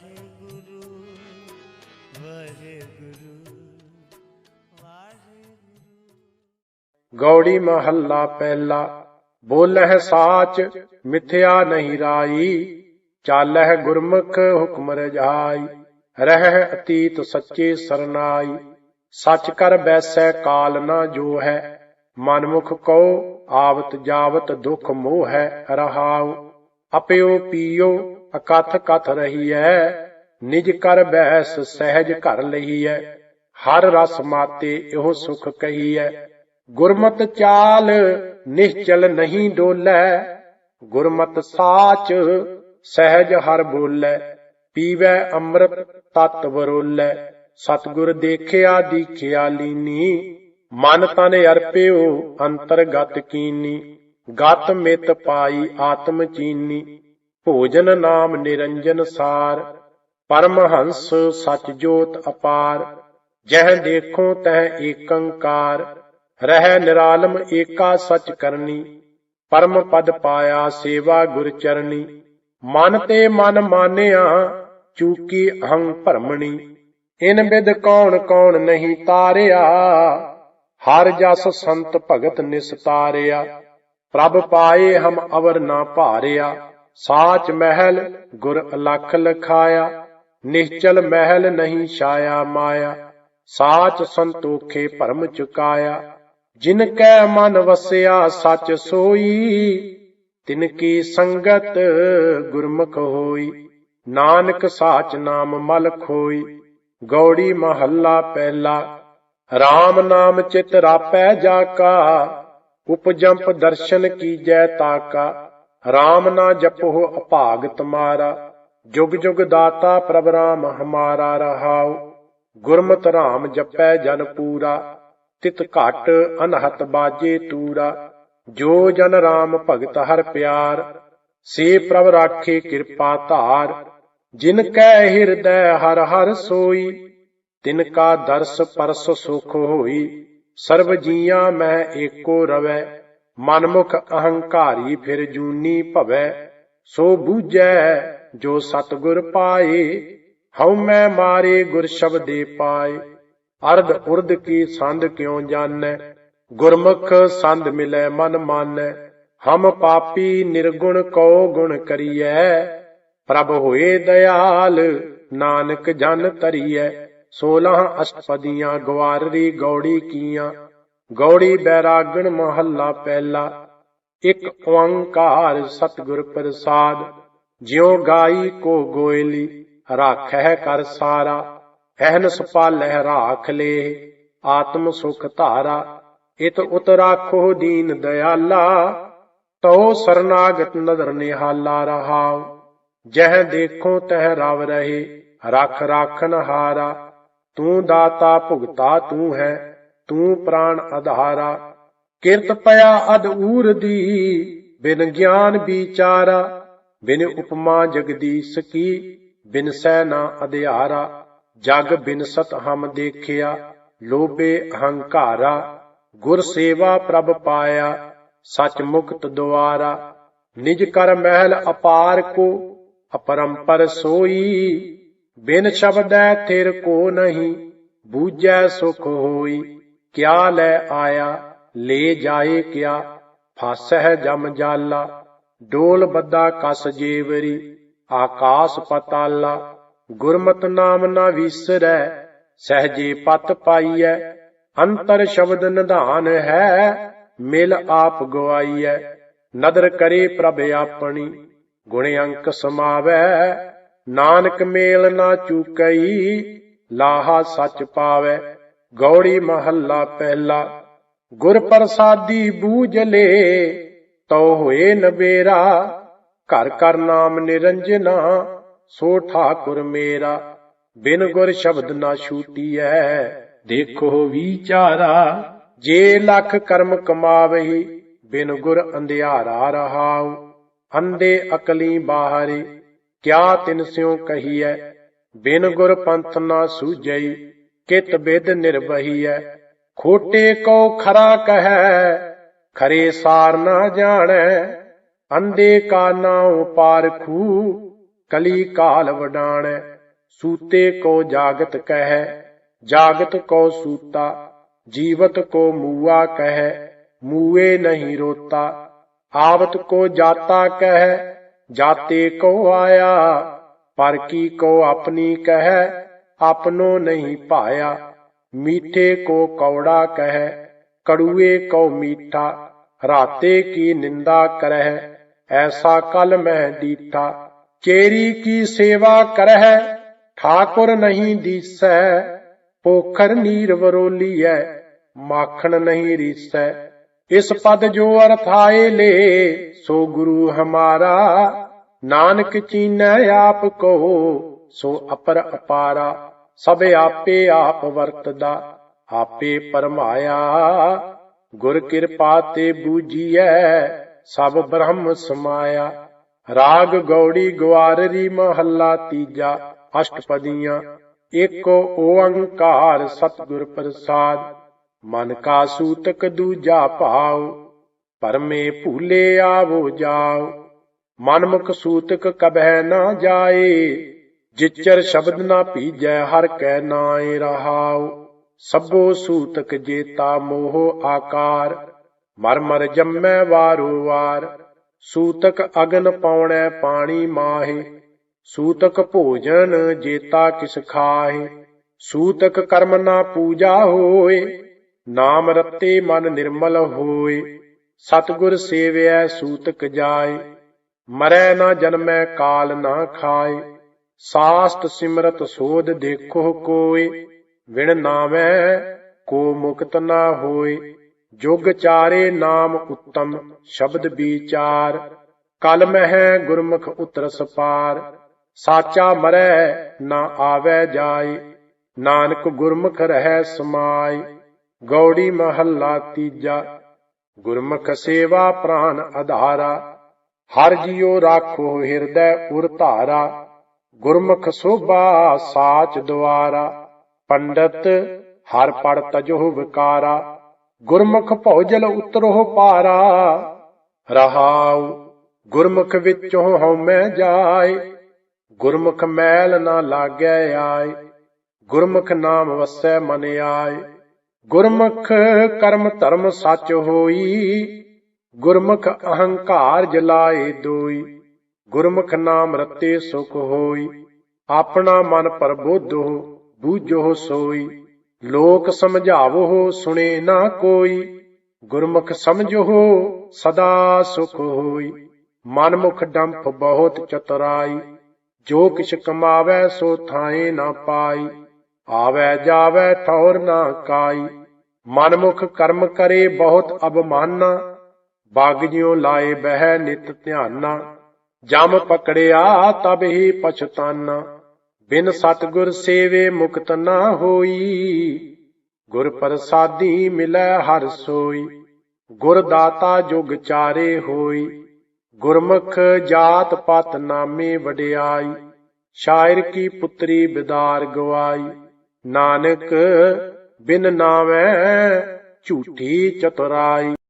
ਵਾਹਿਗੁਰੂ ਵਾਹਿਗੁਰੂ ਵਾਹਿਗੁਰੂ। ਗੌੜੀ ਮਹੱਲਾ ਪਹਿਲਾ, ਬੋਲਹਿ ਸਾਚ, ਮਿਥਿਆ ਨਹੀਂ ਰਾਈ, ਚਾਲਹਿ ਗੁਰਮੁਖ ਹੁਕਮ ਰਜਾਈ, ਰਹਿ ਅਤੀਤ ਸੱਚੇ ਸਰਨਾਈ। ਸੱਚ ਕਰ ਬੈਸੈ ਕਾਲ ਨਾ ਜੋ ਹੈ ਮਨਮੁਖ ਕਉ ਆਵਤ ਜਾਵਤ ਦੁਖ ਮੋਹ ਹੈ ਰਹਾਉ। ਅਪਿਓ ਪੀਓ ਅਕਥ ਕਥ ਰਹੀ ਹੈ ਨਿਜ ਕਰ ਬਹਿਸ ਸਹਿਜ ਘਰ ਹੈ ਹਰ ਰਸ ਮਾਤੇ ਇਹੋ ਸੁਖ ਕਹੀਐ ਗੁਰਮਤ ਚਾਲ ਨਿਸ਼ਚਲ ਨਹੀਂ ਡੋਲੈ, ਗੁਰਮਤ ਸਾਚ ਸਹਿਜ ਹਰ ਬੋਲੈ, ਪੀਵੈ ਅੰਮ੍ਰਿਤ ਤਤ ਵਰੋਲੈ। ਸਤਿਗੁਰ ਦੇਖਿਆ ਦੀਖਿਆ ਲੀਨੀ, ਮਨ ਤਨ ਅਰਪਿਓ ਅੰਤਰਗਤ ਕੀਨੀ, ਗਤ ਮਿਤ ਪਾਈ ਆਤਮ ਚੀਨੀ। ਭੋਜਨ ਨਾਮ ਨਿਰੰਜਨ ਸਾਰ, ਪਰਮ ਹੰਸ ਸਚ ਜੋਤ ਅਪਾਰ। ਜਹ ਦੇਖੋ ਤਹ ਏਕੰਕਾਰ, ਰਹਿ ਨਿਰਾਲਮ ਏਕਾ ਸਚ ਕਰਨੀ। ਪਰਮ ਪਦ ਪਾਇਆ ਸੇਵਾ ਗੁਰ ਚਰਨੀ ਮਨ ਤੇ ਮਨ ਮਾਨਿਆ, ਚੂਕੀ ਅਹੰ ਭਰਮਣੀ। ਇਨ ਬਿਦ ਕੌਣ ਕੌਣ ਨਹੀਂ ਤਾਰਿਆ, ਹਰ ਜਸ ਸੰਤ ਭਗਤ ਨਿਸਤਾਰਿਆ। ਪ੍ਰਭ ਪਾਏ ਹਮ ਅਵਰ ਨਾ ਭਾਰਿਆ। ਸਾਚ ਮਹਿਲ ਗੁਰ ਅਲਖ ਲਖਾਇਆ ਨਿਹਚਲ ਮਹਿਲ ਨਹੀਂ ਛਾਇਆ ਮਾਇਆ। ਸਾਚ ਸੰਤੋਖੇ ਭਰਮ ਚੁਕਾਇਆ, ਜਿਨ ਕੈ ਮਨ ਵਸਿਆ ਸਚ ਸੋਈ, ਤਿਨ ਕੀ ਸੰਗਤ ਗੁਰਮੁਖ ਹੋਈ। ਨਾਨਕ ਸਾਚ ਨਾਮ ਮਲ ਖੋਈ, ਗੌੜੀ ਮਹੱਲਾ ਪਹਿਲਾ। RAM ਨਾਮ ਚਿਤ ਰਾਪੈ ਜਾ ਕਾ ਉਪਜੰਪ ਦਰਸ਼ਨ ਕੀਜੈ ਤਾਕਾ। RAM ਨਾ ਜਪੋ ਅਭਾਗ ਤੁਮਾਰਾ ਜੁਗ ਜੁਗ ਦਾਤਾ ਪ੍ਰਭ ਰਾਮ ਹਮਾਰਾ ਰਹਾਉ, ਗੁਰਮਤਿ RAM ਜਪੈ ਜਨ ਪੂਰਾ, ਤਿਤ ਘਟ ਅਨਹਤ ਬਾਜੇ ਤੂਰਾ, ਜੋ ਜਨ RAM ਭਗਤ ਹਰ ਪਿਆਰ, ਸੇ ਪ੍ਰਭ ਰਾਖੇ ਕਿਰਪਾ ਧਾਰ, ਜਿਨ ਕੈ ਹਿਰਦੈ ਹਰ ਹਰ ਸੋਈ, ਤਿਨ ਕਾ ਦਰਸ ਪਰਸ ਸੁਖ ਹੋਈ, ਸਰਬ ਜੀਆਂ ਮੈਂ ਏਕੋ ਰਵੈ। ਮਨਮੁਖ ਅਹੰਕਾਰੀ ਫਿਰ ਜੂਨੀ ਭਵੈ, ਸੋ ਬੂਝੈ ਜੋ ਸਤਗੁਰ ਪਾਏ, ਹਉ ਮੈਂ ਮਾਰੇ ਗੁਰ ਸ਼ਬਦੇ ਪਾਏ। ਅਰਧ ਉਰਧ ਕੀ ਸੰਧ ਕਿਉ ਜਾਣੈ? ਗੁਰਮੁਖ ਸੰਧ ਮਿਲੈ ਮਨ ਮਾਨੈ, ਹਮ ਪਾਪੀ ਨਿਰਗੁਣ ਕਉ ਗੁਣ ਕਰੀਐ। ਪ੍ਰਭ ਹੋਏ ਦਇਆਲ, ਨਾਨਕ ਜਨ ਤਰੀਐ 16 ਅਸ਼ਟਪਦੀਆਂ ਗਵਾਰਰੀ ਗੌੜੀ ਕੀਆਂ। ਗੌੜੀ ਬੈਰਾਗਣ ਮਹੱਲਾ ਪਹਿਲਾ, ਇੱਕ ਓੰਕਾਰ ਸਤਿਗੁਰ ਪ੍ਰਸਾਦ, ਜਿਉ ਗਾਈ ਕੋ ਗੋਇਲੀ ਰਾਖੈ ਕਰ ਸਾਰਾ ਐਹਨਸ ਪਾਲਹਿ ਰਾਖ ਲੇ ਆਤਮ ਸੁਖ ਧਾਰਾ, ਇਤ ਉਤ ਰਾਖੋ ਦੀਨ ਦਇਆਲਾ ਤਉ ਸਰਨਾਗਤ ਨਦਰ ਨਿਹਾਲਾ ਰਹਾਉ, ਜਹ ਦੇਖੋ ਤਹ ਰਵ ਰਹੇ ਰਖ ਰਾਖਨ ਹਾਰਾ ਤੂੰ ਦਾਤਾ ਭੁਗਤਾ ਤੂੰ ਹੈ ਤੂੰ ਪ੍ਰਾਣ ਆਧਾਰਾ, ਕਿਰਤ ਪਿਆ ਅਦ ਦੀ, ਬਿਨ ਗਿਆਨ ਵਿਚਾਰਾ, ਬਿਨ ਉਪਮਾ ਜਗਦੀਸ਼ ਕੀ ਬਿਨ ਸੈ ਨਾ ਅਧਿਆਰਾ, ਜਗ ਬਿਨ ਸਤ ਹਮ ਦੇਖਿਆ, ਲੋਭੇ ਅਹੰਕਾਰਾ ਗੁਰ ਸੇਵਾ ਪ੍ਰਭ ਪਾਇਆ, ਸਚ ਮੁਕਤ ਦੁਆਰਾ, ਨਿਜ ਕਰ ਮਹਿਲ ਅਪਾਰ ਕੋ, ਅਪਰੰਪਰ ਸੋਈ, ਬਿਨ ਸ਼ਬਦੈ ਥਿਰ ਕੋ ਨਹੀਂ, ਬੂਝੈ ਸੁਖ ਹੋਈ। ਕਿਆ ਲੈ ਆਇਆ, ਲੈ ਜਾਏ ਕਿਆ? ਫਾਸਹਿ ਜਮ ਜਾਲਾ, ਡੋਲ ਬੱਦਾ ਕਸ ਜੇਵਰੀ, ਆਕਾਸ ਪਤਾਲਾ। ਗੁਰਮਤ ਨਾਮ ਨਾ ਵਿਸਰੈ, ਸਹਜੇ ਪਤ ਪਾਈਐ। ਅੰਤਰ ਸ਼ਬਦ ਨਿਧਾਨ ਹੈ, ਮਿਲ ਆਪ ਗਵਾਈਐ। ਨਦਰ ਕਰੇ ਪ੍ਰਭ ਆਪਣੀ, ਗੁਣ ਅੰਕ ਸਮਾਵੈ। ਨਾਨਕ ਮੇਲ ਨਾ ਚੂਕਈ, ਲਾਹਾ ਸੱਚ ਪਾਵੈ। ਗੌੜੀ ਮਹੱਲਾ ਪਹਿਲਾ, ਗੁਰ ਪ੍ਰਸਾਦੀ ਬੂਝ ਲੇ, ਤਉ ਹੋਏ ਨਬੇਰਾ ਘਰ ਕਰ ਨਾਮ ਨਿਰੰਜਨਾ, ਸੋ ਠਾਕੁਰ ਮੇਰਾ, ਬਿਨ ਗੁਰ ਸ਼ਬਦ ਨਾ ਛੂਟੀਐ, ਦੇਖੋ ਵਿਚਾਰਾ, ਜੇ ਲੱਖ ਕਰਮ ਕਮਾਵਹੀ, ਬਿਨ ਗੁਰ ਅੰਧਿਆਰਾ ਰਹਾਉ ਅੰਦੇ ਅਕਲੀ ਬਾਹਰੀ, ਕਿਆ ਤਿਨ ਸਿਉ ਕਹੀਐ, ਬਿਨ ਗੁਰ ਪੰਥ ਨਾ ਸੂਝਈ ਕਿਤ ਬਿਦ ਨਿਰਵਹੀਐ ਖੋਟੇ ਕੋ ਖਰਾ ਕਹੈ, ਖਰੇ ਸਾਰ ਨਾ ਜਾਣੈ। ਅੰਦੇ ਕਾ ਨਾਉ ਪਾਰਖੂ ਕਲੀ ਕਾਲ ਵਡਾਣੈ। ਸੂਤੇ ਕੋ ਜਾਗਤ ਕਹਿ, ਜਾਗਤ ਕੋ ਸੂਤਾ। ਜੀਵਤ ਕੋ ਮੂਆ ਕਹਿ, ਮੂਏ ਨਹੀਂ ਰੋਤਾ। ਆਵਤ ਕੋ ਜਾਤਾ ਕਹਿ, ਜਾਤੇ ਕੋ ਆਇਆ। ਪਰ ਕੀ ਕੋ ਆਪਣੀ ਕਹਿ ਆਪਨੋ ਨਹੀਂ ਭਾਇਆ। ਮੀਠੇ ਕੋ ਕੌੜਾ ਕਹਿ, ਕੜੂਏ ਕੋ ਮੀਠਾ। ਰਾਤੇ ਕੀ ਨਿੰਦਾ ਕਰਹਿ, ਐਸਾ ਕਲ ਮੈਂ ਦੀਠਾ। ਚੇਰੀ ਕੀ ਸੇਵਾ ਕਰਹਿ, ਠਾਕੁਰ ਨਹੀਂ ਦੀਸੈ। ਪੋਖਰ ਨੀਰ ਵਰੋਲੀਐ, ਮਾਖਣ ਨਹੀਂ ਰੀਸੈ। ਇਸ ਪਦ ਜੋ ਅਰਥਾਏ ਲੇ, ਸੋ ਗੁਰੂ ਹਮਾਰਾ। ਨਾਨਕ ਚੀਨੈ ਆਪ ਕੋ, ਸੋ ਅਪਰ ਅਪਾਰਾ। ਸਭ ਆਪੇ ਆਪ ਵਰਤਦਾ, ਆਪੇ ਪਰਮਾਇਆ। ਗੁਰ ਕਿਰਪਾ ਤੇ ਬੂਝੀਐ, ਸਭ ਬ੍ਰਹਮ ਸਮਾਇਆ। ਰਾਗ ਗੌੜੀ ਗਵਾਰਰੀ ਮਹੱਲਾ ਤੀਜਾ, ਅਸ਼ਟਪਦੀਆਂ, ਏਕ ਓੰਕਾਰ ਸਤਿਗੁਰ ਪ੍ਰਸਾਦ। ਮਨ ਕਾ ਸੂਤਕ ਦੂਜਾ ਭਾਉ, ਪਰਮੇ ਭੂਲੇ ਆਵੋ ਜਾਓ ਮਨਮੁਖ ਸੂਤਕ ਕਬਹਿ ਨਾ ਜਾਏ ਜਿਚਰ ਸ਼ਬਦ ਨਾ ਭੀਜੈ, ਹਰ ਕੈ ਨਾਏ ਰਹਾਉ। ਸਭੋ ਸੂਤਕ ਜੇਤਾ ਮੋਹ ਆਕਾਰ, ਮਰ ਮਰ ਜੰਮੈ ਵਾਰੋ ਵਾਰ। ਸੂਤਕ ਅਗਨ ਪਾਉਣੈ ਪਾਣੀ ਮਾਹੇ, ਸੂਤਕ ਭੋਜਨ ਜੇਤਾ ਕਿਸ ਖਾਹੇ। ਸੂਤਕ ਕਰਮ ਨਾ ਪੂਜਾ ਹੋਏ, ਨਾਮ ਰਤੇ ਮਨ ਨਿਰਮਲ ਹੋਏ। ਸਤਿਗੁਰ ਸੇਵਿਐ ਸੂਤਕ ਜਾਏ, ਮਰੈ ਨਾ ਜਨਮੈ ਕਾਲ ਨਾ ਖਾਏ। ਸਾਸਤ ਸਿਮਰਤ ਸੋਧ ਦੇਖੋ ਕੋਏ ਵਿਣ ਨਾਮੈ ਕੋ ਮੁਕਤ ਨਾ ਹੋਏ। ਜੁਗ ਚਾਰੇ ਨਾਮ ਉੱਤਮ ਸ਼ਬਦ ਵਿਚਾਰ, ਕਲ ਮਹਿ ਗੁਰਮੁਖ ਉਤਰਸ ਪਾਰ। ਸਾਚਾ ਮਰੈ ਨਾ ਆਵੈ ਜਾਏ, ਨਾਨਕ ਗੁਰਮੁਖ ਰਹਿ ਸਮਾਏ। ਗੌੜੀ ਮਹੱਲਾ ਤੀਜਾ, ਗੁਰਮੁਖ ਸੇਵਾ ਪ੍ਰਾਨ ਆਧਾਰਾ ਹਰ ਜੀਉ ਰਾਖੋ ਹਿਰਦੈ ਉਰ ਧਾਰਾ। ਗੁਰਮੁਖ ਸੋਭਾ ਸਾਚ ਦੁਆਰਾ, ਪੰਡਤ ਹਰ ਪੜ ਤਜੋ ਵਿਕਾਰਾ, ਗੁਰਮੁਖ ਭਉਜਲ ਉਤਰੋ ਪਾਰਾ। ਰਹਾਉ ਗੁਰਮੁਖ ਵਿੱਚੋਂ ਹਉਮੈ ਜਾਏ, ਗੁਰਮੁਖ ਮੈਲ ਨਾ ਲਾਗੈ ਆਏ, ਗੁਰਮੁਖ ਨਾਮ ਵਸੈ ਮਨ ਆਏ। ਗੁਰਮੁਖ ਕਰਮ ਧਰਮ ਸੱਚ ਹੋਈ, ਗੁਰਮੁਖ ਅਹੰਕਾਰ ਜਲਾਏ ਦੋਈ। ਗੁਰਮੁਖ ਨਾਮ ਰਤੇ ਸੁਖ ਹੋਈ, ਆਪਣਾ ਮਨ ਪ੍ਰਬੋਧੋ, ਬੂਝੋ ਸੋਈ। ਲੋਕ ਸਮਝਾਵੋ, ਸੁਣੇ ਨਾ ਕੋਈ। ਗੁਰਮੁਖ ਸਮਝੋ, ਸਦਾ ਸੁਖ ਹੋਈ। ਮਨ ਮੁਖ ਡੰਪ ਬਹੁਤ ਚਤਰਾਈ। ਜੋ ਕਿਛ ਕਮਾਵੈ, ਸੋ ਥਾਏ ਨਾ ਪਾਈ। ਆਵੈ, ਜਾਵੈ, ਠੌਰ ਨਾ ਕਾਈ। ਮਨਮੁਖ ਕਰਮ ਕਰੇ, ਬਹੁਤ ਅਬਮਾਨਾ ਬਾਗ ਜਿਉ ਲਾਏ ਬਹਿ ਨਿਤ ਧਿਆਨਾ। ਜਮ ਪਕੜਿਆ ਤਬ ਹੀ ਪਛਤਾਨਾ। ਬਿਨ ਸਤਗੁਰ ਸੇਵੇ ਮੁਕਤ ਨਾ ਹੋਈ। ਗੁਰ ਪ੍ਰਸਾਦੀ ਮਿਲੈ ਹਰ ਸੋਈ। ਗੁਰ ਦਾਤਾ ਜੁਗ ਚਾਰੇ ਹੋਈ। ਗੁਰਮੁਖ ਜਾਤ ਪਤ ਨਾਮੇ ਵਡਿਆਈ। ਸ਼ਾਇਰ ਕੀ ਪੁੱਤਰੀ ਬਿਦਾਰ ਗਵਾਈ। ਨਾਨਕ ਬਿਨ ਨਾਮੈ ਝੂਠੀ ਚਤੁਰਾਈ।